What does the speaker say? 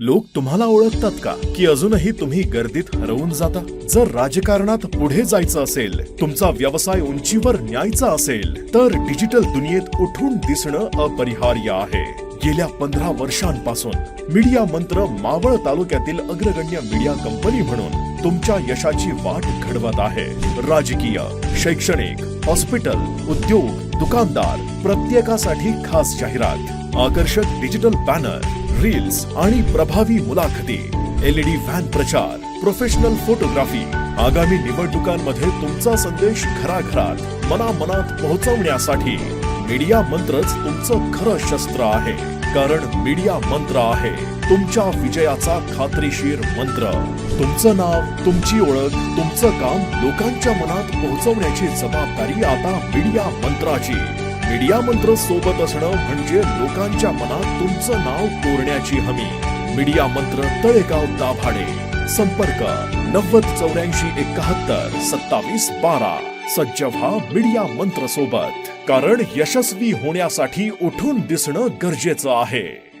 लोक तुम्हाला ओळखतात का? की अजूनही तुम्ही गर्दीत हरवून जाता? जर राजकारणात पुढे जायचं असेल तुमचा व्यवसाय उंचीवर न्यायचा असेल तर डिजिटल दुनियेत उठून दिसणं अपरिहार्य आहे. गेल्या पंधरा वर्षांपासून मीडिया मंत्र मावळ तालुक्यातील अग्रगण्य मीडिया कंपनी म्हणून तुमच्या यशाची वाट घडवत आहे. राजकीय शैक्षणिक हॉस्पिटल उद्योग दुकानदार प्रत्येकासाठी खास जाहिरात. आकर्षक डिजिटल बॅनर रील्स आणि प्रभावी मुलाखती एलईडी व्हॅन प्रचार प्रोफेशनल फोटोग्राफी. आगामी निवडणुकांमध्ये तुमचा संदेश घराघरात मनामनात पोहोचवण्यासाठी मीडिया मंत्रच तुमचं खरं शस्त्र आहे. कारण मीडिया मंत्र आहे तुमच्या विजयाचा खात्रीशीर मंत्र. तुमचं नाव तुमची ओळख तुमचं काम लोकांच्या मनात पोहोचवण्याची जबाबदारी आता मीडिया मंत्राची. मीडिया मंत्र सोबत असणं म्हणजे लोकांच्या मनात तुमचं नाव कोरण्याची हमी. मीडिया मंत्र तळेगाव दाभाडे. संपर्क नव्वद चौऱ्याऐंशी एकाहत्तर सत्तावीस बारा. सज्ज व्हा मीडिया मंत्र सोबत. कारण यशस्वी होण्यासाठी उठून दिसणं गरजेचं आहे.